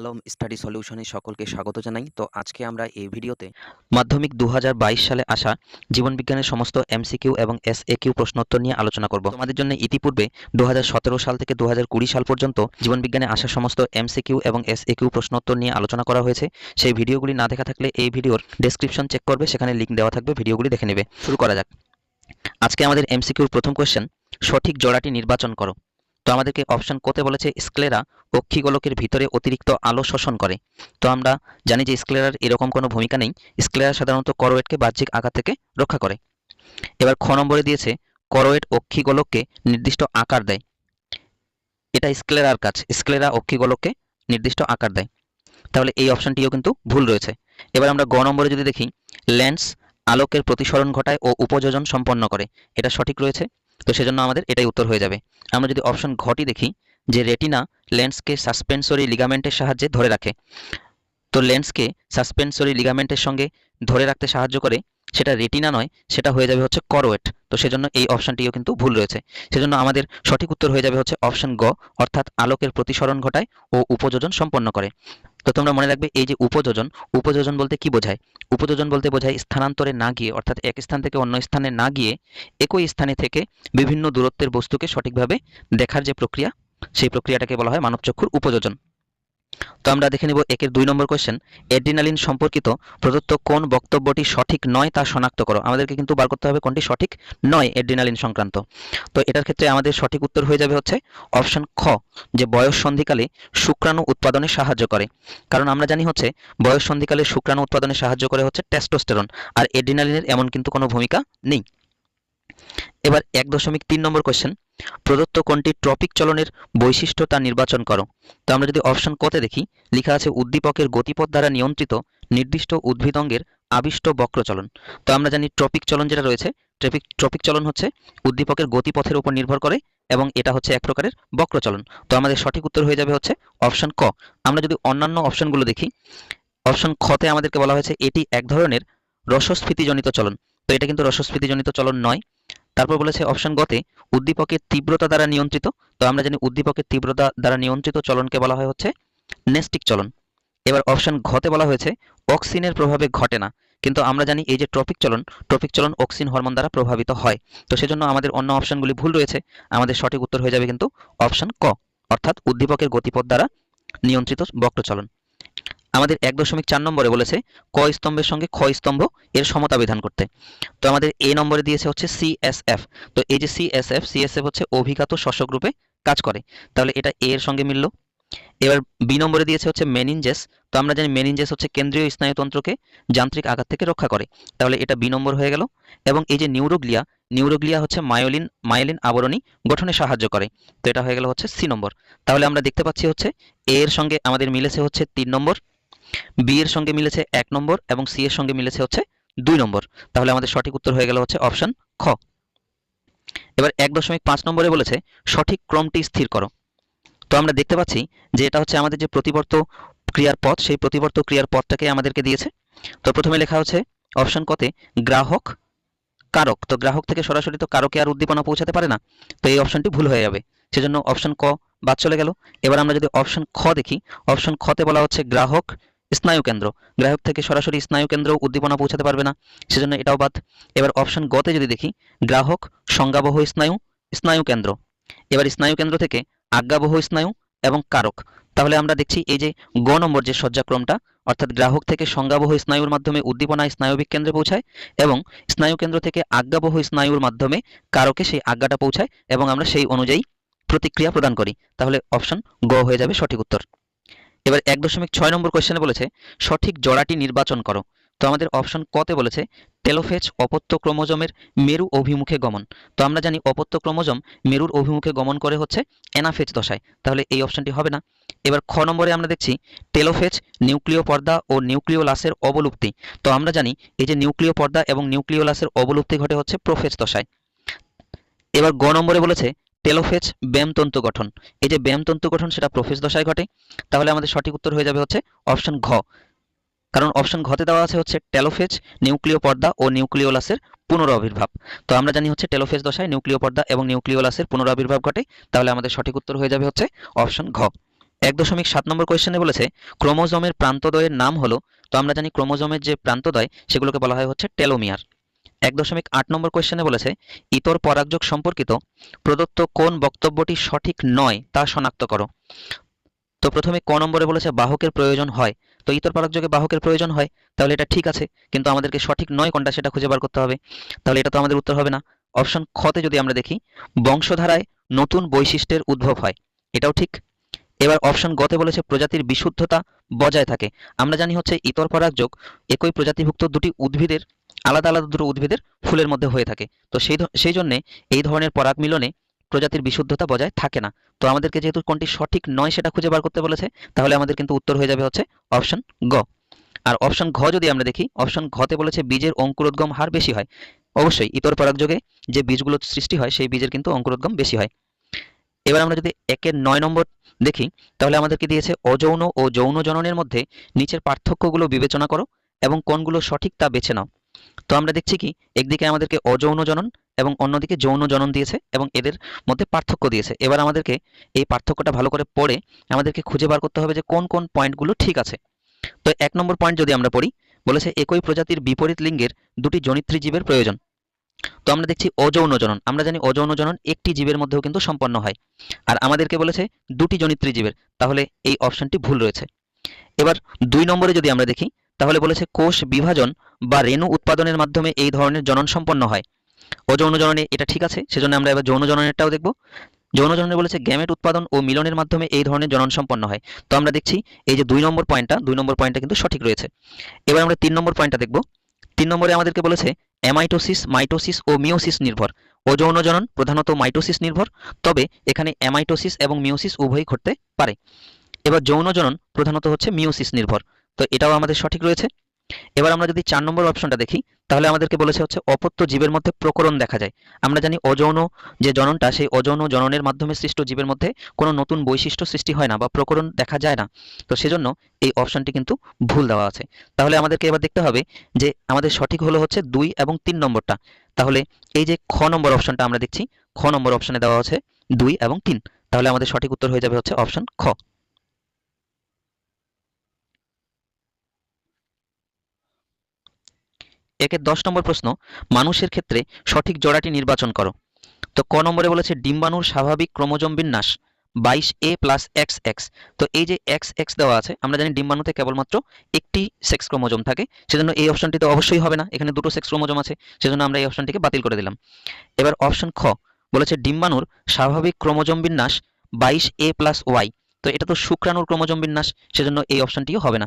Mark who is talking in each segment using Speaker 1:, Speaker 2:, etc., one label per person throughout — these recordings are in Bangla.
Speaker 1: আলম স্টাডি সলিউশনে সকলকে স্বাগত জানাই। তো আজকে আমরা এই ভিডিওতে মাধ্যমিক দু হাজার বাইশ সালে আসা জীবনবিজ্ঞানের সমস্ত এমসিকিউ এবং এসএকিউ প্রশ্নোত্তর নিয়ে আলোচনা করব। আমাদের জন্য ইতিপূর্বে দু হাজার সতেরো সাল থেকে দু হাজার কুড়ি সাল পর্যন্ত জীবনবিজ্ঞানে আসা সমস্ত এমসিকিউ এবং এসএকিউ প্রশ্নোত্তর নিয়ে আলোচনা করা হয়েছে। সেই ভিডিওগুলি না দেখা থাকলে এই ভিডিওর ডেসক্রিপশন চেক করবে, সেখানে লিঙ্ক দেওয়া থাকবে, ভিডিওগুলি দেখে নেবে। শুরু করা যাক। আজকে আমাদের এমসিকিউর প্রথম কোয়েশ্চেন সঠিক জোড়াটি নির্বাচন করো। তো আমাদেরকে অপশন কোতে বলেছে স্ক্লেরা অক্ষিগোলকের ভিতরে অতিরিক্ত আলো শোষণ করে। তো আমরা জানি যে স্ক্লেরার এরকম কোনো ভূমিকা নেই। স্ক্লেরা সাধারণত করোয়েটকে বাহ্যিক আঘাত থেকে রক্ষা করে। এবার খ নম্বরে দিয়েছে করোয়েট অক্ষিগোলককে নির্দিষ্ট আকার দেয়। এটা স্ক্লেরার কাজ। স্ক্লেরা অক্ষিগোলককে নির্দিষ্ট আকার দেয়। তাহলে এই অপশনটিও কিন্তু ভুল রয়েছে। এবার আমরা গ নম্বরে যদি দেখি লেন্স আলোকের প্রতিসরণ ঘটায় ও উপযোজন সম্পন্ন করে। এটা সঠিক রয়েছে? তো সেজন্য আমাদের এটাই উত্তর হয়ে যাবে। আমরা যদি অপশন ঘটি দেখি, যে রেটিনা লেন্সকে সাসপেন্সরি লিগামেন্টের সাহায্যে ধরে রাখে। তো লেন্সকে সাসপেন্সরি লিগামেন্টের সঙ্গে ধরে রাখতে সাহায্য করে, সেটা রেটিনা নয়, সেটা হয়ে যাবে হচ্ছে করোয়েট তো সেজন্য এই অপশনটিও কিন্তু ভুল রয়েছে। সেজন্য আমাদের সঠিক উত্তর হয়ে যাবে হচ্ছে অপশন গ অর্থাৎ আলোকের প্রতিসরণ ঘটায় ও উপযোজন সম্পন্ন করে। তো তোমরা মনে রাখবে, এই যে উপযোজন উপযোজন বলতে কি বোঝায়? উপযোজন বলতে বোঝায় স্থানান্তরে না গিয়ে, অর্থাৎ এক স্থান থেকে অন্য স্থানে না গিয়ে একই স্থানে থেকে বিভিন্ন দূরত্বের বস্তুকে সঠিকভাবে দেখার যে প্রক্রিয়া, সেই প্রক্রিয়াটাকে বলা হয় মানবচক্ষুর উপযোজন। তো আমরা দেখে নিব একের দুই নম্বর কোয়েশ্চেন এড্রিনালিন সম্পর্কিত প্রদত্ত কোন বক্তব্যটি সঠিক নয় তা শনাক্ত করো। আমাদেরকে কিন্তু বার করতে হবে কোনটি সঠিক নয় এড্রিনালিন সংক্রান্ত। তো এটার ক্ষেত্রে আমাদের সঠিক উত্তর হয়ে যাবে হচ্ছে অপশন খ, যে বয়স সন্ধিকালে শুক্রাণু উৎপাদনে সাহায্য করে। কারণ আমরা জানি হচ্ছে বয়স সন্ধিকালে শুক্রাণু উৎপাদনে সাহায্য করে হচ্ছে টেস্টোস্টেরন আর এড্রিনালিনের এমন কিন্তু কোনো ভূমিকা নেই। এবার এক দশমিক তিন নম্বর কোয়েশ্চেন প্রদত্ত কোনটি ট্রপিক চলনের বৈশিষ্ট্য তা নির্বাচন করো। তো আমরা যদি অপশন কতে দেখি, লেখা আছে উদ্দীপকের গতিপথ দ্বারা নিয়ন্ত্রিত নির্দিষ্ট উদ্ভিদঙ্গের আবিষ্ট বক্রচলন। তো আমরা জানি ট্রপিক চলন যেটা রয়েছে, ট্রপিক ট্রপিক চলন হচ্ছে উদ্দীপকের গতিপথের উপর নির্ভর করে এবং এটা হচ্ছে এক প্রকারের বক্রচলন। তো আমাদের সঠিক উত্তর হয়ে যাবে হচ্ছে অপশন ক। আমরা যদি অন্যান্য অপশনগুলো দেখি, অপশন খতে আমাদেরকে বলা হয়েছে এটি এক ধরনের রসস্ফীতিজনিত চলন। তো এটা কিন্তু রসস্ফীতিজনিত চলন নয়। তারপর বলেছে অপশন গতে উদ্দীপকের তীব্রতা দ্বারা নিয়ন্ত্রিত। তো আমরা জানি উদ্দীপকের তীব্রতা দ্বারা নিয়ন্ত্রিত চলনকে বলা হয় হচ্ছে নেস্টিক চলন। এবার অপশন ঘতে বলা হয়েছে অক্সিনের প্রভাবে ঘটে না। কিন্তু আমরা জানি এই যে ট্রপিক চলন ট্রপিক চলন অক্সিন হরমোন দ্বারা প্রভাবিত হয়। তো সেজন্য আমাদের অন্য অপশনগুলি ভুল রয়েছে। আমাদের সঠিক উত্তর হয়ে যাবে কিন্তু অপশন ক, অর্থাৎ উদ্দীপকের গতিপথ দ্বারা নিয়ন্ত্রিত বক্রচলন। আমাদের এক দশমিক চার নম্বরে বলেছে ক স্তম্ভের সঙ্গে খ স্তম্ভ এর সমতা বিধান করতে। তো আমাদের এ নম্বরে দিয়েছে হচ্ছে সিএসএফ তো এই যে সিএসএফ সিএসএফ হচ্ছে অভিঘাত শোষক রূপে কাজ করে। তাহলে এটা এ এর সঙ্গে মিলল। এবার বি নম্বরে দিয়েছে হচ্ছে মেনিনজেস তো আমরা জানি মেনিনজেস হচ্ছে কেন্দ্রীয় স্নায়ুতন্ত্রকে যান্ত্রিক আঘাত থেকে রক্ষা করে। তাহলে এটা বি নম্বর হয়ে গেল। এবং এই যে নিউরোগ্লিয়া নিউরোগ্লিয়া হচ্ছে মায়োলিন মায়োলিন আবরণী গঠনে সাহায্য করে। তো এটা হয়ে গেল হচ্ছে সি নম্বর। তাহলে আমরা দেখতে পাচ্ছি হচ্ছে এ এর সঙ্গে আমাদের মিলেছে হচ্ছে তিন নম্বর। বি এর সঙ্গে মিলেছে এক নম্বর এবং সি এর সঙ্গে মিলেছে হচ্ছে দুই নম্বর। তাহলে আমাদের সঠিক উত্তর হয়ে গেল হচ্ছে অপশন খ। এবার এক দশমিক পাঁচ নম্বরে বলেছে, সঠিক ক্রমটি স্থির করো। তো আমরা দেখতে পাচ্ছি যে এটা হচ্ছে আমাদের যে প্রতিবর্ত ক্রিয়ার পথ, সেই প্রতিবর্ত ক্রিয়ার পথটাকে আমাদেরকে দিয়েছে। তো প্রথমে লেখা হচ্ছে অপশন কতে গ্রাহক কারক। তো গ্রাহক থেকে সরাসরি তো কারকে আর উদ্দীপনা পৌঁছাতে পারে না। তো এই অপশনটি ভুল হয়ে যাবে। সেজন্য অপশন ক বাদ চলে গেল। এবার আমরা যদি অপশন খ দেখি, অপশন খতে বলা হচ্ছে গ্রাহক স্নায়ু কেন্দ্র। গ্রাহক থেকে সরাসরি স্নায়ু কেন্দ্র উদ্দীপনা পৌঁছাতে পারবে না, সেজন্য এটাও বাদ। এবার অপশন গতে যদি দেখি, গ্রাহক সংজ্ঞাবহ স্নায়ু স্নায়ু কেন্দ্র। এবার স্নায়ু কেন্দ্র থেকে আজ্ঞাবহ স্নায়ু এবং কারক। তাহলে আমরা দেখছি এই যে গ নম্বর যে সজ্জাক্রমটা, অর্থাৎ গ্রাহক থেকে সংজ্ঞাবহ স্নায়ুর মাধ্যমে উদ্দীপনা স্নায়বিক কেন্দ্রে পৌঁছায় এবং স্নায়ু কেন্দ্র থেকে আজ্ঞাবহ স্নায়ুর মাধ্যমে কারকে সেই আজ্ঞাটা পৌঁছায় এবং আমরা সেই অনুযায়ী প্রতিক্রিয়া প্রদান করি। তাহলে অপশন গ হয়ে যাবে সঠিক উত্তর। এবার এক দশমিক ছয় নম্বর কোয়েশ্চেনে বলেছে, সঠিক জোড়াটি নির্বাচন করো। তো আমাদের অপশন কতে বলেছে টেলোফেজ অপত্য ক্রোমোজোমের মেরু অভিমুখে গমন। তো আমরা জানি অপত্য ক্রোমোজোম মেরুর অভিমুখে গমন করে হচ্ছে এনাফেজ দশায়। তাহলে এই অপশনটি হবে না। এবার খ নম্বরে আমরা দেখছি টেলোফেজ নিউক্লিয় পর্দা ও নিউক্লিওলাসের অবলুপ্তি। তো আমরা জানি এই যে নিউক্লিয় পর্দা এবং নিউক্লিওলাসের অবলুপ্তি ঘটে হচ্ছে প্রোফেজ দশায়। এবার গ নম্বরে বলেছে টেলোফেজ ব্যামতন্তু গঠন। এই যে ব্যামতন্তু গঠন সেটা প্রোফেজ দশায় ঘটে। তাহলে আমাদের সঠিক উত্তর হয়ে যাবে হচ্ছে অপশন ঘ। কারণ অপশন ঘতে দেওয়া আছে হচ্ছে টেলোফেজ, নিউক্লিয় পর্দা ও নিউক্লিওলাসের পুনরাবির্ভাব। তো আমরা জানি হচ্ছে টেলোফেজ দশায় নিউক্লিয় পর্দা এবং নিউক্লিওলাসের পুনরাবির্ভাব ঘটে। তাহলে আমাদের সঠিক উত্তর হয়ে যাবে হচ্ছে অপশন ঘ। এক দশমিক সাত নম্বর কোয়েশ্চেনে বলেছে, ক্রোমোজোমের প্রান্তদয়ের নাম হলো, তো আমরা জানি ক্রোমোজোমের যে প্রান্তদয় সেগুলোকে বলা হয় হচ্ছে টেলোমিয়ার। এক দশমিক আট নম্বর কোয়েশ্চেনে বলেছে, ইতর পরাগযোগ সম্পর্কিত প্রদত্ত কোন বক্তব্যটি সঠিক নয় তা শনাক্ত করো। তো প্রথমে ক নম্বরে বলেছে, বাহকের প্রয়োজন হয়। তো ইতর পরাগযোগে বাহকের প্রয়োজন হয়, তাহলে এটা ঠিক আছে, কিন্তু আমাদেরকে সঠিক নয় কোনটা সেটা খুঁজে বার করতে হবে। তাহলে এটা তো আমাদের উত্তর হবে না। অপশন খতে যদি আমরা দেখি, বংশধারায় নতুন বৈশিষ্ট্যের উদ্ভব হয়। এটাও ঠিক। এবার অপশন গতে বলেছে, প্রজাতির বিশুদ্ধতা বজায় থাকে। আমরা জানি হচ্ছে, ইতর পরাগযোগ একই প্রজাতিভুক্ত দুটি উদ্ভিদের আলাদা আলাদা দুটো উদ্ভিদের ফুলের মধ্যে হয়ে থাকে। তো সেই সেই জন্যে এই ধরনের পরাগ মিলনে প্রজাতির বিশুদ্ধতা বজায় থাকে না। তো আমাদেরকে যেহেতু কোনটি সঠিক নয় সেটা খুঁজে বার করতে বলেছে, তাহলে আমাদের কিন্তু উত্তর হয়ে যাবে হচ্ছে অপশন গ। আর অপশন ঘ যদি আমরা দেখি, অপশন ঘতে বলেছে বীজের অঙ্কুরোদ্গম হার বেশি হয়। অবশ্যই ইতর পরাগযোগে যে বীজগুলো সৃষ্টি হয়, সেই বীজের কিন্তু অঙ্কুরোদ্গম বেশি হয়। এবার আমরা যদি একের নয় নম্বর দেখি, তাহলে আমাদেরকে দিয়েছে অযৌন ও যৌন জননের মধ্যে নিচের পার্থক্যগুলো বিবেচনা করো এবং কোনগুলো সঠিক তা বেছে নাও। তো আমরা দেখছি কি, একদিকে আমাদেরকে অযৌন জনন এবং অন্যদিকে যৌন জনন দিয়েছে এবং এদের মধ্যে পার্থক্য দিয়েছে। এবার আমাদেরকে এই পার্থক্যটা ভালো করে পড়ে আমাদেরকে খুঁজে বার করতে হবে যে কোন কোন পয়েন্টগুলো ঠিক আছে। তো এক নম্বর পয়েন্ট যদি আমরা পড়ি, বলেছে একই প্রজাতির বিপরীত লিঙ্গের দুটি জনিত্রী জীবের প্রয়োজন। তো আমরা দেখছি অযৌন জনন। আমরা জানি অযৌন জনন একটি জীবের মধ্যেও কিন্তু সম্পন্ন হয়। আর আমাদেরকে বলেছে দুটি জনিত্রী জীবের। তাহলে এই অপশনটি ভুল রয়েছে। এবার দুই নম্বরে যদি আমরা দেখি তাহলে বলেছে কোষ বিভাজন বা রেণু উৎপাদনের মাধ্যমে এই ধরনের জনন সম্পন্ন হয়। অযৌন জননে এটা ঠিক আছে, সেজন্য আমরা এবার যৌন জননেরটাও দেখব। যৌন জননে বলেছে গ্যামেট উৎপাদন ও মিলনের মাধ্যমে এই ধরনের জনন সম্পন্ন হয়। তো আমরা দেখছি এই যে দুই নম্বর পয়েন্টটা, দুই নম্বর পয়েন্টটা কিন্তু সঠিক রয়েছে। এবার আমরা তিন নম্বর পয়েন্টটা দেখব। তিন নম্বরে আমাদেরকে বলেছে অ্যামাইটোসিস, মাইটোসিস ও মিওসিস নির্ভর। অযৌন জনন প্রধানত মাইটোসিস নির্ভর, তবে এখানে অ্যামাইটোসিস এবং মিওসিস উভয়ই ঘটতে পারে। এবার যৌন জনন প্রধানত হচ্ছে মিওসিস নির্ভর। তো এটাও আমাদের সঠিক রয়েছে। এবার আমরা যদি চার নম্বর অপশনটা দেখি, তাহলে আমাদেরকে বলেছে হচ্ছে অপত্য জীবের মধ্যে প্রকরণ দেখা যায়। আমরা জানি অযৌন যে জননটা, সেই অযৌন জননের মাধ্যমে সৃষ্ট জীবের মধ্যে কোনো নতুন বৈশিষ্ট্য সৃষ্টি হয় না বা প্রকরণ দেখা যায় না। তো সেজন্য এই অপশনটি কিন্তু ভুল দেওয়া আছে। তাহলে আমাদেরকে এবার দেখতে হবে যে আমাদের সঠিক হলো হচ্ছে দুই এবং তিন নম্বরটা। তাহলে এই যে খ নম্বর অপশনটা আমরা দেখছি, খ নম্বর অপশনে দেওয়া আছে দুই এবং তিন। তাহলে আমাদের সঠিক উত্তর হয়ে যাবে হচ্ছে অপশন খ। একের দশ নম্বর প্রশ্ন, মানুষের ক্ষেত্রে সঠিক জোড়াটি নির্বাচন করো। তো ক নম্বরে বলেছে, ডিম্বাণুর স্বাভাবিক ক্রোমোজোম বিন্যাস, বাইশ এ প্লাস এক্স এক্স তো এই যে এক্স এক্স দেওয়া আছে, আমরা জানি ডিম্বাণুতে কেবলমাত্র একটি সেক্স ক্রোমোজোম থাকে, সেজন্য এই অপশনটি তো অবশ্যই হবে না, এখানে দুটো সেক্স ক্রোমোজোম আছে, সেজন্য আমরা এই অপশনটিকে বাতিল করে দিলাম। এবার অপশন খ, বলেছে ডিম্বাণুর স্বাভাবিক ক্রোমোজোম বিন্যাস, বাইশ এ প্লাস ওয়াই তো এটা তো শুক্রাণুর ক্রোমোজোম বিন্যাস, সেজন্য এই অপশনটিও হবে না।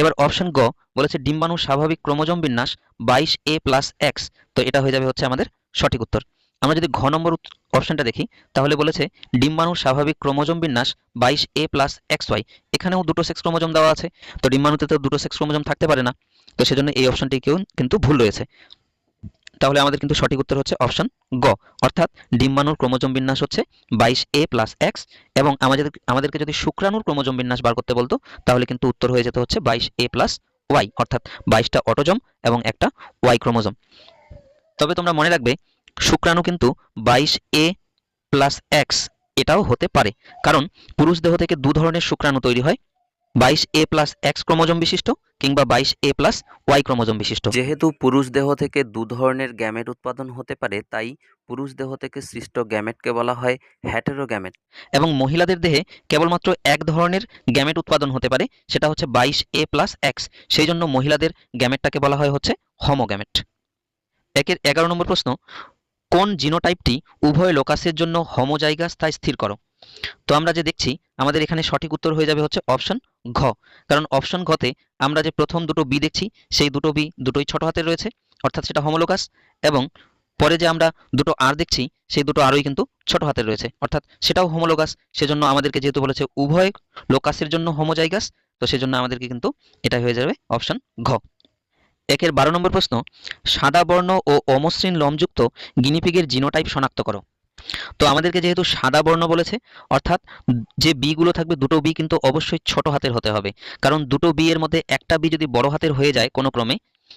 Speaker 1: এবার অপশন গ বলেছে ডিম্বাণুর স্বাভাবিক ক্রোমোজোম বিন্যাস বাইশ এ প্লাস এক্স। তো এটা হয়ে যাবে হচ্ছে আমাদের সঠিক উত্তর। আমরা যদি ঘ নম্বর অপশনটা দেখি, তাহলে বলেছে ডিম্বাণুর স্বাভাবিক ক্রোমোজোম বিন্যাস বাইশ এ প্লাস এক্স ওয়াই। এখানেও দুটো সেক্স ক্রোমোজম দেওয়া আছে। তো ডিম্বাণুতে তো দুটো সেক্স ক্রোমোজম থাকতে পারে না। তো সেজন্য এই অপশনটি কেউ কিন্তু ভুল রয়েছে। তাহলে আমাদের কিন্তু সঠিক উত্তর হচ্ছে অপশন গ। অর্থাৎ ডিম্বাণুর ক্রোমোজোম বিন্যাস হচ্ছে বাইশ এ প্লাস এক্স এবং আমাদের, আমাদেরকে যদি শুক্রাণুর ক্রোমোজোম বিন্যাস বার করতে বলতো, তাহলে কিন্তু উত্তর হয়ে যেত হচ্ছে বাইশ এ প্লাস ওয়াই, অর্থাৎ বাইশটা অটোজম এবং একটা ওয়াই ক্রোমোজোম। তবে তোমরা মনে রাখবে, শুক্রাণু কিন্তু বাইশ এ প্লাস এক্স এটাও হতে পারে। কারণ পুরুষ দেহ থেকে দু ধরনের শুক্রাণু তৈরি হয় বাইশ এ প্লাস এক্স ক্রোমোজোম বিশিষ্ট কিংবা বাইশ এ প্লাস ওয়াই ক্রোমোজোম বিশিষ্ট।
Speaker 2: যেহেতু পুরুষ দেহ থেকে দু ধরনের গ্যামেট উৎপাদন হতে পারে তাই পুরুষ দেহ থেকে সৃষ্ট গ্যামেটকে বলা হয় হ্যাটেরো গ্যামেট
Speaker 1: এবং মহিলাদের দেহে কেবলমাত্র এক ধরনের গ্যামেট উৎপাদন হতে পারে সেটা হচ্ছে বাইশ এ প্লাস এক্স। সেই জন্য মহিলাদের গ্যামেটটাকে বলা হয় হচ্ছে হোমোগ্যামেট। একের এগারো নম্বর প্রশ্ন কোন জিনোটাইপটি উভয় লোকাসের জন্য হোমোজাইগাস তাই স্থির করো? তো আমরা যে দেখছি, আমাদের এখানে সঠিক উত্তর হয়ে যাবে হচ্ছে অপশন ঘ। কারণ অপশন ঘতে আমরা যে প্রথম দুটো বি দেখছি, সেই দুটো বি দুটোই ছোট হাতের রয়েছে, অর্থাৎ সেটা হোমোলোকাস এবং পরে যে আমরা দুটো আর দেখছি, সেই দুটো আরই কিন্তু ছোট হাতের রয়েছে, অর্থাৎ সেটাও হোমোলোগাস। সেজন্য আমাদেরকে যেহেতু বলেছে উভয় লোকাসের জন্য হোমোজাইগাস, তো সেজন্য আমাদেরকে কিন্তু এটা হয়ে যাবে অপশন ঘ। একের বারো নম্বর প্রশ্ন, সাদা বর্ণ ও অমসৃণ লোমযুক্ত গিনিপিগের জিনোটাইপ শনাক্ত করো। তো আমাদেরকে যেহেতু সাদা বর্ণ বলেছে, অর্থাৎ যে বি গুলো থাকবে দুটো বি কিন্তু অবশ্যই ছোট হাতের হতে হবে। কারণ দুটো বি এর মধ্যে একটা বি যদি বড় হাতের হয়ে যায় কোনো ক্রমে,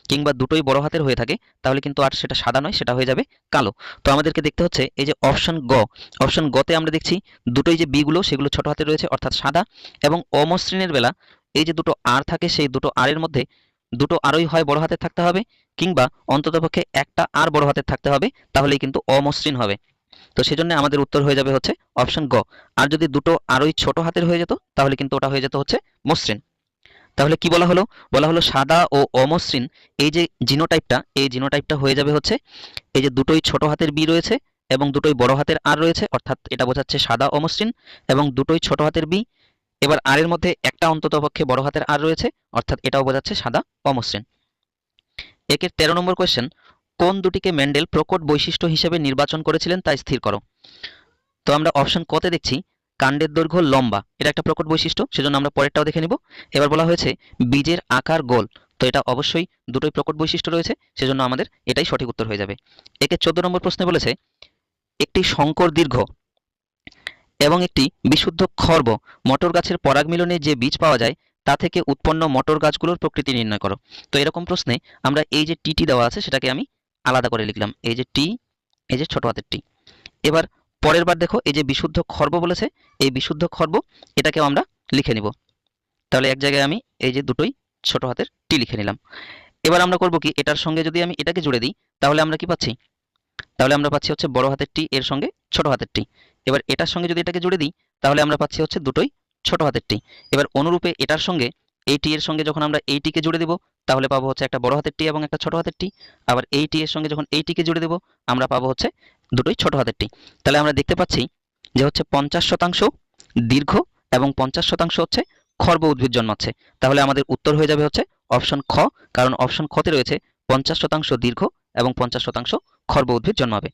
Speaker 1: কিংবা দুটোই বড় হাতের হয়ে থাকে, তাহলে কিন্তু আর সেটা সাদা নয়, সেটা হয়ে যাবে কালো। তো আমাদেরকে দেখতে হচ্ছে এই যে অপশন গ। অপশন গতে আমরা দেখছি দুটোই যে বিগুলো, সেগুলো ছোট হাতে রয়েছে, অর্থাৎ সাদা, এবং অমসৃণের বেলা এই যে দুটো আর থাকে, সেই দুটো আরের মধ্যে দুটো আরই হয় বড় হাতের থাকতে হবে, কিংবা অন্ততপক্ষে একটা আর বড় হাতের থাকতে হবে, তাহলেই কিন্তু অমসৃণ হবে। তো সেজন্য আমাদের উত্তর হয়ে যাবে হচ্ছে অপশন গ। আর যদি দুটো আরোই ছোট হাতের হয়ে যেত, তাহলে কিন্তু ওটা হয়ে যেত হচ্ছে মসৃণ। তাহলে কি বলা হলো? বলা হলো সাদা ও অমসৃণ। এই যে জিনোটাইপটা, এই জিনোটাইপটা হয়ে যাবে হচ্ছে এই যে দুটোই ছোট হাতের বি রয়েছে এবং দুটোই বড় হাতের আর রয়েছে, অর্থাৎ এটা বোঝাচ্ছে সাদা অমসৃণ এবং দুটোই ছোট হাতের বি। এবার আর এর মধ্যে একটা অন্ততপক্ষে বড় হাতের আর রয়েছে, অর্থাৎ এটাও বোঝাচ্ছে সাদা অমসৃণ। একের তেরো নম্বর কোয়েশ্চেন কোন দুটিকে মেন্ডেল প্রকট বৈশিষ্ট্য হিসেবে নির্বাচন করেছিলেন তা স্থির করো। তো আমরা অপশন কতে দেখছি, কাণ্ডের দৈর্ঘ্য লম্বা। এটা একটা প্রকট বৈশিষ্ট্য, সেজন্য আমরা পরেরটাও দেখে নিব। এবার বলা হয়েছে, বীজের আকার গোল। তো এটা অবশ্যই দুটোই প্রকট বৈশিষ্ট্য রয়েছে, সেজন্য আমাদের এটাই সঠিক উত্তর হয়ে যাবে। একে চোদ্দ নম্বর প্রশ্নে বলেছে, একটি শঙ্কর দীর্ঘ এবং একটি বিশুদ্ধ খর্ব মটর গাছের পরাগ মিলনে যে বীজ পাওয়া যায়, তা থেকে উৎপন্ন মটর গাছগুলোর প্রকৃতি নির্ণয় করো। তো এরকম প্রশ্নে আমরা এই যে টিটি দেওয়া আছে, সেটাকে আমি আলাদা করে লিখলাম, এই যে টি এই যে ছোট হাতের টি এবার পরের বার দেখো, এই যে বিশুদ্ধ খর্ব বলেছে, এই বিশুদ্ধ খর্ব, এটাকেও আমরা লিখে নিব। তাহলে এক জায়গায় আমি এই যে দুটোই ছোট হাতের টি লিখে নিলাম। এবার আমরা করব কি, এটার সঙ্গে যদি আমি এটাকে জুড়ে দিই, তাহলে আমরা কি পাচ্ছি? তাহলে আমরা পাচ্ছি হচ্ছে বড় হাতের টি এর সঙ্গে ছোট হাতের টি এবার এটার সঙ্গে যদি এটাকে জুড়ে দিই, তাহলে আমরা পাচ্ছি হচ্ছে দুটোই ছোট হাতের টি এবার অনুরূপে এটার সঙ্গে এই টি এর সঙ্গে যখন আমরা এই টিকে জুড়ে দেব, তাহলে পাবো হচ্ছে একটা বড় হাতের টি এবং একটা ছোট হাতের টি আবার এই টি এর সঙ্গে যখন এই টিকে জুড়ে দেব, আমরা পাবো হচ্ছে দুটোই ছোট হাতের টি তাহলে আমরা দেখতে পাচ্ছি যে হচ্ছে পঞ্চাশ শতাংশ দীর্ঘ এবং পঞ্চাশ শতাংশ হচ্ছে খর্ব উদ্ভিদ জন্মাচ্ছে। তাহলে আমাদের উত্তর হয়ে যাবে হচ্ছে অপশন খ, কারণ অপশন খতে রয়েছে পঞ্চাশ শতাংশ দীর্ঘ এবং পঞ্চাশ শতাংশ খর্ব উদ্ভিদ জন্মাবে।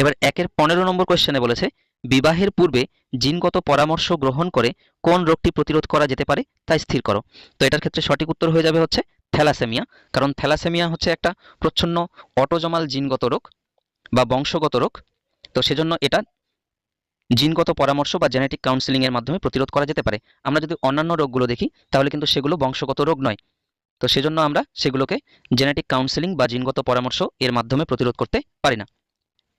Speaker 1: এবার একের পনেরো নম্বর কোয়েশ্চেনে বলেছে বিবাহের পূর্বে জিনগত পরামর্শ গ্রহণ করে কোন রোগটি প্রতিরোধ করা যেতে পারে তা স্থির করো। তো এটার ক্ষেত্রে সঠিক উত্তর হয়ে যাবে হচ্ছে থ্যালাসেমিয়া, কারণ থ্যালাসেমিয়া হচ্ছে একটা প্রচ্ছন্ন অটোজমাল জিনগত রোগ বা বংশগত রোগ। তো সেজন্য এটা জিনগত পরামর্শ বা জেনেটিক কাউন্সিলিং এর মাধ্যমে প্রতিরোধ করা যেতে পারে। আমরা যদি অন্যান্য রোগগুলো দেখি, তাহলে কিন্তু সেগুলো বংশগত রোগ নয়। তো সেজন্য আমরা সেগুলোকে জেনেটিক কাউন্সিলিং বা জিনগত পরামর্শ এর মাধ্যমে প্রতিরোধ করতে পারি না।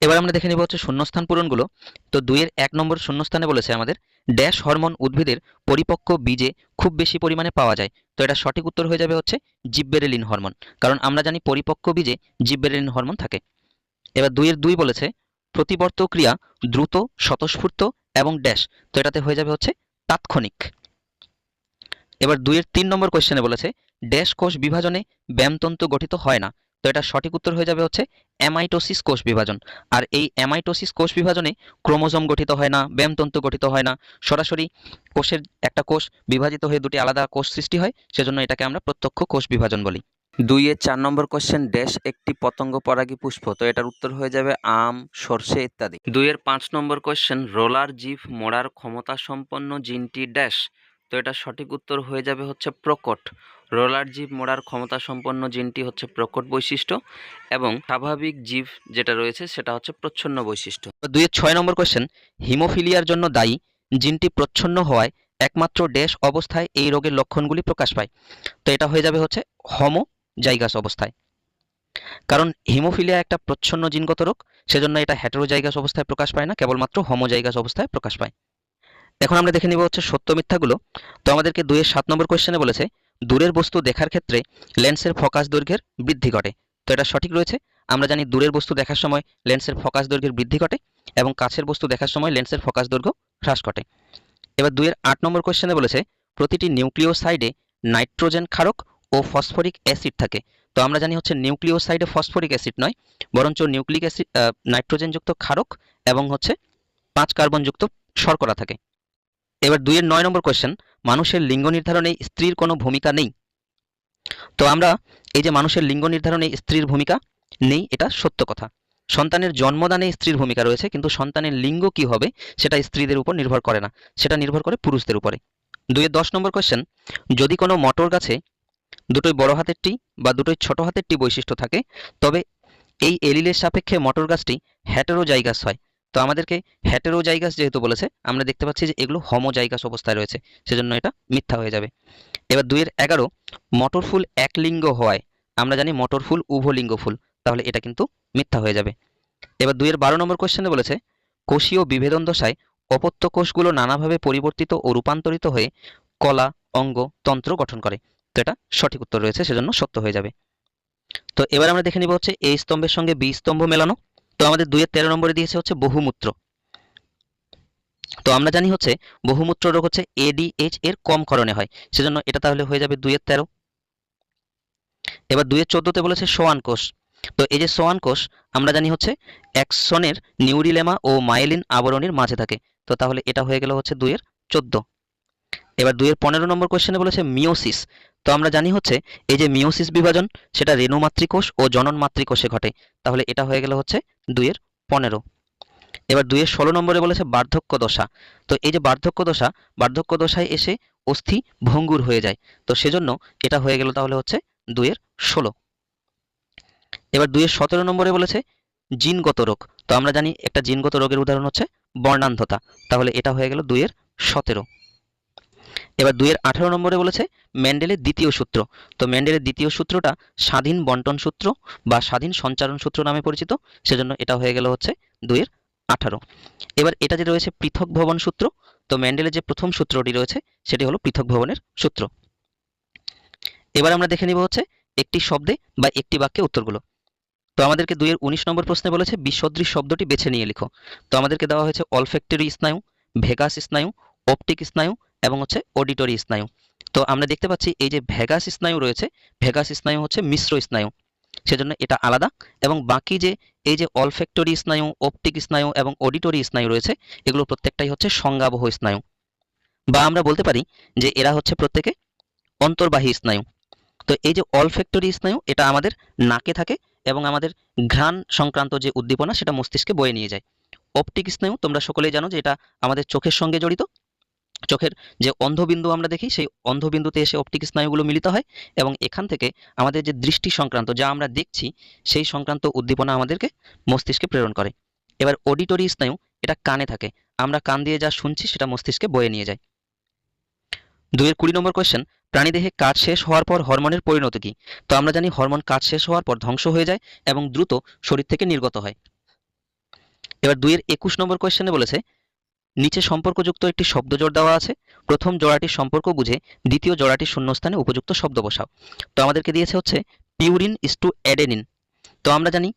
Speaker 1: এবার আমরা দেখে নেব হচ্ছে শূন্যস্থান পূরণগুলো। তো দুইয়ের এক নম্বর শূন্যস্থানে বলেছে আমাদের, ড্যাশ হরমোন উদ্ভিদের পরিপক্ক বীজে খুব বেশি পরিমাণে পাওয়া যায়। তো এটা সঠিক উত্তর হয়ে যাবে হচ্ছে জিব্বেরেলিন হরমোন। কারণ আমরা জানি পরিপক্ক বীজে জিব্বেরেলিন হরমোন থাকে। এবার দুইয়ের দুই বলেছে প্রতিবর্ত ক্রিয়া দ্রুত, স্বতঃস্ফূর্ত এবং ড্যাশ। তো এটাতে হয়ে যাবে হচ্ছে তাৎক্ষণিক। এবার দুইয়ের তিন নম্বর কোয়েশ্চেনে বলেছে, ড্যাশ কোষ বিভাজনে ব্যামতন্তু গঠিত হয় না। তো এটা সঠিক উত্তর হয়ে যাবে হচ্ছে অ্যামাইটোসিস কোষ বিভাজন। আর এই অ্যামাইটোসিস কোষ বিভাজনে ক্রোমোজোম গঠিত হয় না ব্যামতন্তু গঠিত হয় না। সরাসরি কোষের একটা কোষ বিভাজিত হয়ে দুটি আলাদা কোষ সৃষ্টি হয়, সেজন্য এটাকে আমরা প্রত্যক্ষ কোষ বিভাজন বলি।
Speaker 2: দুইয়ের চার নম্বর কোশ্চেন ড্যাশ একটি পতঙ্গ পরাগী পুষ্প। তো এটার উত্তর হয়ে যাবে আম, সর্ষে ইত্যাদি। দুইয়ের পাঁচ নম্বর কোশ্চেন রোলার জিভ মোড়ার ক্ষমতা সম্পন্ন জিনটি ড্যাশ। তো এটা সঠিক উত্তর হয়ে যাবে হচ্ছে প্রকট। রোলার জিভ মোড়ার ক্ষমতা সম্পন্ন জিনটি হচ্ছে প্রকট বৈশিষ্ট্য এবং স্বাভাবিক জীব যেটা রয়েছে সেটা হচ্ছে প্রচ্ছন্ন বৈশিষ্ট্য।
Speaker 1: দুইয়ের ছয় নম্বর কোয়েশ্চেন হিমোফিলিয়ার জন্য দায়ী জিনটি প্রচ্ছন্ন হওয়ায় একমাত্র ড্যাশ অবস্থায় এই রোগের লক্ষণগুলি প্রকাশ পায়। তো এটা হয়ে যাবে হচ্ছে হোমো জাইগাস অবস্থায়। কারণ হিমোফিলিয়া একটা প্রচ্ছন্ন জিনগত রোগ, সেজন্য এটা হেটেরোজাইগাস অবস্থায় প্রকাশ পায় না, কেবলমাত্র হোমোজাইগাস অবস্থায় প্রকাশ পায়। এখন আমরা দেখে নিব হচ্ছে সত্য মিথ্যাগুলো। তো আমাদেরকে দুইয়ের সাত নম্বর কোয়েশ্চেনে বলেছে দূরের বস্তু দেখার ক্ষেত্রে লেন্সের ফোকাস দৈর্ঘ্যের বৃদ্ধি ঘটে। তো এটা সঠিক রয়েছে? আমরা জানি দূরের বস্তু দেখার সময় লেন্সের ফোকাস দৈর্ঘ্যের বৃদ্ধি ঘটে এবং কাছের বস্তু দেখার সময় লেন্সের ফোকাস দৈর্ঘ্য হ্রাস ঘটে। এবার দুইয়ের আট নম্বর কোয়েশ্চেনে বলেছে, প্রতিটি নিউক্লিওসাইডে নাইট্রোজেন ক্ষারক ও ফসফরিক অ্যাসিড থাকে। তো আমরা জানি হচ্ছে নিউক্লিওসাইডে ফসফরিক অ্যাসিড নয়, বরঞ্চ নিউক্লিক অ্যাসিড নাইট্রোজেনযুক্ত ক্ষারক এবং হচ্ছে পাঁচ কার্বনযুক্ত শর্করা থাকে। এবার দুইয়ের নয় নম্বর কোয়েশ্চেন মানুষের লিঙ্গ নির্ধারণে স্ত্রীর কোনো ভূমিকা নেই। তো আমরা এই যে মানুষের লিঙ্গ নির্ধারণে স্ত্রীর ভূমিকা নেই, এটা সত্য কথা। সন্তানের জন্মদানে স্ত্রীর ভূমিকা রয়েছে, কিন্তু সন্তানের লিঙ্গ কি হবে, সেটা স্ত্রীদের উপর নির্ভর করে না। সেটা নির্ভর করে পুরুষদের উপরে। দুইয়ের দশ নম্বর কোয়েশ্চেন যদি কোনো মটর গাছে দুটোই বড় হাতের টি বা দুটোই ছোট হাতের টি বৈশিষ্ট্য থাকে, তবে এই এলিলের সাপেক্ষে মটর গাছটি হ্যাটেরোজাইগাস হয়। তো আমাদেরকে হ্যাটেরোজাইগাস যেহেতু বলেছে, আমরা দেখতে পাচ্ছি যে এগুলো হোমোজাইগাস অবস্থায় রয়েছে, সেজন্য এটা মিথ্যা হয়ে যাবে। এবার দুইয়ের এগারো মটর ফুল এক লিঙ্গ হওয়ায়, আমরা জানি মটর ফুল উভলিঙ্গ ফুল তাহলে এটা কিন্তু মিথ্যা হয়ে যাবে। এবার দুইয়ের বারো নম্বর কোশ্চেনে বলেছে, কোষীয় বিভেদন দশায় অপত্য কোষগুলো নানাভাবে পরিবর্তিত ও রূপান্তরিত হয়ে কলা, অঙ্গ, তন্ত্র গঠন করে। তো এটা সঠিক উত্তর রয়েছে, সেজন্য সত্য হয়ে যাবে। তো এবার আমরা দেখে নিব হচ্ছে এই স্তম্ভের সঙ্গে বি স্তম্ভ মেলানো। তো আমাদের দুইয়ের তেরো নম্বরে দিয়েছে হচ্ছে বহুমূত্র। তো আমরা জানি হচ্ছে বহুমূত্র রোগ হচ্ছে এডিএইচ এর কম করণে হয়, সেজন্য এটা তাহলে হয়ে যাবে দুইয়ের তেরো। এবার দুইয়ের চোদ্দতে বলেছে সোয়ান কোষ। তো এই যে সোয়ান কোষ, আমরা জানি হচ্ছে অ্যাক্সনের নিউরিলেমা ও মাইলিন আবরণীর মাঝে থাকে। তো তাহলে এটা হয়ে গেল হচ্ছে দুইয়ের চোদ্দ। এবার দুইয়ের পনেরো নম্বর কোশ্চেনে বলেছে মিওসিস তো আমরা জানি হচ্ছে এই যে মিওসিস বিভাজন, সেটা রেণু ও জনন মাতৃকোষে ঘটে। তাহলে এটা হয়ে গেল হচ্ছে দুইয়ের পনেরো। এবার দুইয়ের ষোলো নম্বরে বলেছে বার্ধক্য দশা। তো এই যে বার্ধক্য দশা, বার্ধক্য দশায় এসে অস্থি ভঙ্গুর হয়ে যায়। তো সেজন্য এটা হয়ে গেল তাহলে হচ্ছে দুইয়ের ষোলো। এবার দুইয়ের সতেরো নম্বরে বলেছে জিনগত রোগ। তো আমরা জানি একটা জিনগত রোগের উদাহরণ হচ্ছে বর্ণান্ধতা। তাহলে এটা হয়ে গেল দুইয়ের সতেরো। এবার দুইয়ের আঠারো নম্বরে বলেছে ম্যান্ডেলের দ্বিতীয় সূত্র। তো ম্যান্ডেলের দ্বিতীয় সূত্রটা স্বাধীন বন্টন সূত্র বা স্বাধীন সঞ্চারণ সূত্র নামে পরিচিত, সেজন্য এটা হয়ে গেল হচ্ছে দুইয়ের আঠারো। এবার এটা যে রয়েছে পৃথক ভবন সূত্র, তো ম্যান্ডেলের যে প্রথম সূত্রটি রয়েছে, সেটি হলো পৃথক ভবনের সূত্র। এবার আমরা দেখে নিব হচ্ছে একটি শব্দে বা একটি বাক্যে উত্তরগুলো। তো আমাদেরকে দুইয়ের উনিশ নম্বর প্রশ্নে বলেছে বিসদৃশ শব্দটি বেছে নিয়ে লিখো। তো আমাদেরকে দেওয়া হয়েছে অলফ্যাক্টরি স্নায়ু, ভেগাস স্নায়ু অপটিক স্নায়ু এবং হচ্ছে অডিটরি স্নায়ু। তো আমরা দেখতে পাচ্ছি এই যে ভেগাস স্নায়ু রয়েছে, ভেগাস স্নায়ু হচ্ছে মিশ্র স্নায়ু। সেজন্য এটা আলাদা এবং বাকি যে এই যে অলফ্যাক্টরি স্নায়ু অপটিক স্নায়ু এবং অডিটরি স্নায়ু রয়েছে, এগুলো প্রত্যেকটাই হচ্ছে সংজ্ঞাবহ স্নায়ু। বা আমরা বলতে পারি যে এরা হচ্ছে প্রত্যেকে অন্তর্বাহী স্নায়ু। তো এই যে অলফ্যাক্টরি স্নায়ু, এটা আমাদের নাকে থাকে এবং আমাদের ঘ্রাণ সংক্রান্ত যে উদ্দীপনা, সেটা মস্তিষ্কে বয়ে নিয়ে যায়। অপটিক স্নায়ু, তোমরা সকলেই জানো যে এটা আমাদের চোখের সঙ্গে জড়িত চোখের যে অন্ধবিন্দু আমরা দেখি, সেই অন্ধবিন্দুতে এসে অপটিক স্নায়ুগুলো মিলিত হয় এবং এখান থেকে আমাদের যে দৃষ্টি সংক্রান্ত যা আমরা দেখছি, সেই সংক্রান্ত উদ্দীপনা আমাদেরকে মস্তিষ্কে প্রেরণ করে। এবার অডিটরি স্নায়ু, এটা কানে থাকে। আমরা কান দিয়ে যা শুনছি, সেটা মস্তিষ্কে বয়ে নিয়ে যায়। দুইয়ের কুড়ি নম্বর কোয়েশ্চেন প্রাণীদেহে কাজ শেষ হওয়ার পর হরমোনের পরিণতি কি? তো আমরা জানি হরমোন কাজ শেষ হওয়ার পর ধ্বংস হয়ে যায় এবং দ্রুত শরীর থেকে নির্গত হয়। এবার দুইয়ের একুশ নম্বর কোয়েশ্চেনে বলেছে নিচে সম্পর্কযুক্ত একটি শব্দজোড় দেওয়া আছে। প্রথম জোড়াটির সম্পর্ক বুঝে দ্বিতীয় জোড়াটির শূন্যস্থানে উপযুক্ত শব্দ বসাও। তো আমাদেরকে দিয়েছে হচ্ছে পিউরিন ইস টু অ্যাডেনিন তো আমরা জানি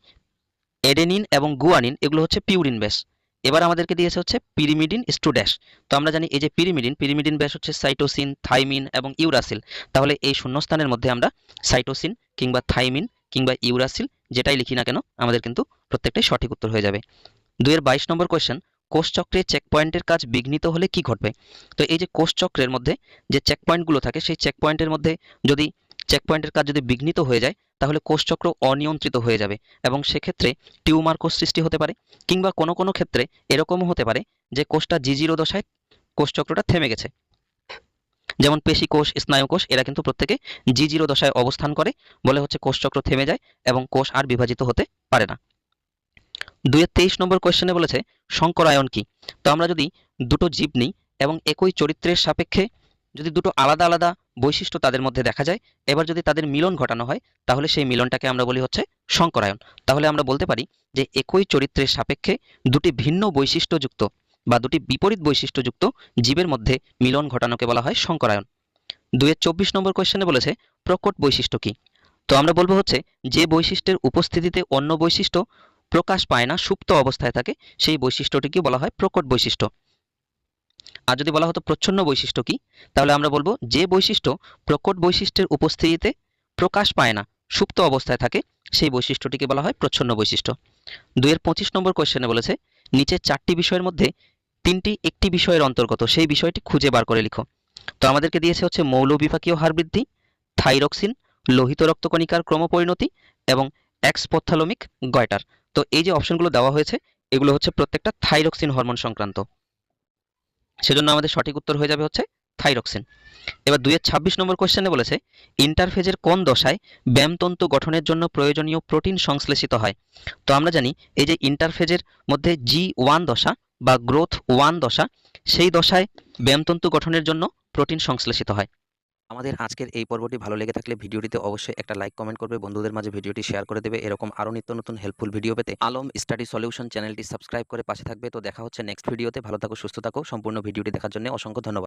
Speaker 1: অ্যাডেনিন এবং গুয়ানিন এগুলো হচ্ছে পিউরিন ব্যাস। এবার আমাদেরকে দিয়েছে হচ্ছে পিরিমিডিন টু ড্যাশ তো আমরা জানি এই যে পিরিমিডিন পিরিমিডিন ব্যাস হচ্ছে সাইটোসিন থাইমিন এবং ইউরাসিল তাহলে এই শূন্যস্থানের মধ্যে আমরা সাইটোসিন কিংবা থাইমিন কিংবা ইউরাসিল যেটাই লিখি না কেন, আমাদের কিন্তু প্রত্যেকটাই সঠিক উত্তর হয়ে যাবে। দুইয়ের বাইশ নম্বর কোয়েশ্চেন কোষচক্রে চেক পয়েন্টের কাজ বিঘ্নিত হলে কি ঘটবে? তো এই যে কোষচক্রের মধ্যে যে চেক পয়েন্টগুলো থাকে, সেই চেক পয়েন্টের মধ্যে যদি চেক পয়েন্টের কাজ যদি বিঘ্নিত হয়ে যায়, তাহলে কোষচক্র অনিয়ন্ত্রিত হয়ে যাবে এবং সেক্ষেত্রে টিউমার কোষ সৃষ্টি হতে পারে কিংবা কোনো কোনো ক্ষেত্রে এরকমও হতে পারে যে কোষটা জিজিরো দশায় কোষচক্রটা থেমে গেছে। যেমন পেশি কোষ, স্নায়ু কোষ, এরা কিন্তু প্রত্যেকে জিজিরো দশায় অবস্থান করে বলে হচ্ছে কোষচক্র থেমে যায় এবং কোষ আর বিভাজিত হতে পারে না। দুইয়ের তেইশ নম্বর কোয়েশ্চেনে বলেছে, শঙ্করায়ন কি? তো আমরা যদি দুটো জীব নিই এবং একই চরিত্রের সাপেক্ষে যদি দুটো আলাদা আলাদা বৈশিষ্ট্য তাদের মধ্যে দেখা যায়, এবার যদি তাদের মিলন ঘটানো হয়, তাহলে সেই মিলনটাকে আমরা বলি হচ্ছে শঙ্করায়ন। তাহলে আমরা বলতে পারি যে একই চরিত্রের সাপেক্ষে দুটি ভিন্ন বৈশিষ্ট্যযুক্ত বা দুটি বিপরীত বৈশিষ্ট্যযুক্ত জীবের মধ্যে মিলন ঘটানোকে বলা হয় শঙ্করায়ন। দুইয়ের চব্বিশ নম্বর কোয়েশ্চেনে বলেছে, প্রকট বৈশিষ্ট্য কি? তো আমরা বলব হচ্ছে, যে বৈশিষ্ট্যের উপস্থিতিতে অন্য বৈশিষ্ট্য প্রকাশ পায় না, সুপ্ত অবস্থায় থাকে, সেই বৈশিষ্ট্যটিকে বলা হয় প্রকট বৈশিষ্ট্য। আর যদি বলা হতো প্রচ্ছন্ন বৈশিষ্ট্য কি, তাহলে আমরা বলব যে বৈশিষ্ট্য প্রকট বৈশিষ্ট্যের উপস্থিতিতে প্রকাশ পায় না, সুপ্ত অবস্থায় থাকে, সেই বৈশিষ্ট্যটিকে বলা হয় প্রচ্ছন্ন বৈশিষ্ট্য। দুইয়ের পঁচিশ নম্বর কোয়েশ্চেনে বলেছে নিচে চারটি বিষয়ের মধ্যে তিনটি একটি বিষয়ের অন্তর্গত, সেই বিষয়টি খুঁজে বার করে লিখো। তো আমাদেরকে দিয়েছে হচ্ছে মৌলবিপাকীয় হার বৃদ্ধি, থাইরক্সিন, লোহিত রক্তকণিকার ক্রমপরিণতি এবং এক্সপোথ্যালোমিক গয়টার। তো এই যে অপশনগুলো দেওয়া হয়েছে, এগুলো হচ্ছে প্রত্যেকটা থাইরক্সিন হরমোন সংক্রান্ত। সেজন্য আমাদের সঠিক উত্তর হয়ে যাবে হচ্ছে থাইরক্সিন এবার দুইয়ের ছাব্বিশ নম্বর কোয়েশ্চেনে বলেছে ইন্টারফেজের কোন দশায় ব্যায়ামতন্তু গঠনের জন্য প্রয়োজনীয় প্রোটিন সংশ্লেষিত হয়? তো আমরা জানি, এই যে ইন্টারফেজের মধ্যে জি ওয়ান দশা বা গ্রোথ ওয়ান দশা, সেই দশায় ব্যায়ামতন্তু গঠনের জন্য প্রোটিন সংশ্লেষিত হয়।
Speaker 2: আমাদের আজকের এই পর্বটি ভালো লেগে থাকলে ভিডিওটিতে অবশ্যই একটা লাইক কমেন্ট করবে, বন্ধুদের মাঝে ভিডিওটি শেয়ার করে দেবে। এরকম আরও নিত্য নতুন হেল্পফুল ভিডিও পেতে আলম স্টাডি সলিউশন চ্যানেলটি সাবস্ক্রাইব করে পাশে থাকবে। তো দেখা হচ্ছে নেক্সট ভিডিওতে ভালো থাকো, সুস্থ থাকো। সম্পূর্ণ ভিডিওটি দেখার জন্য অসংখ্য ধন্যবাদ।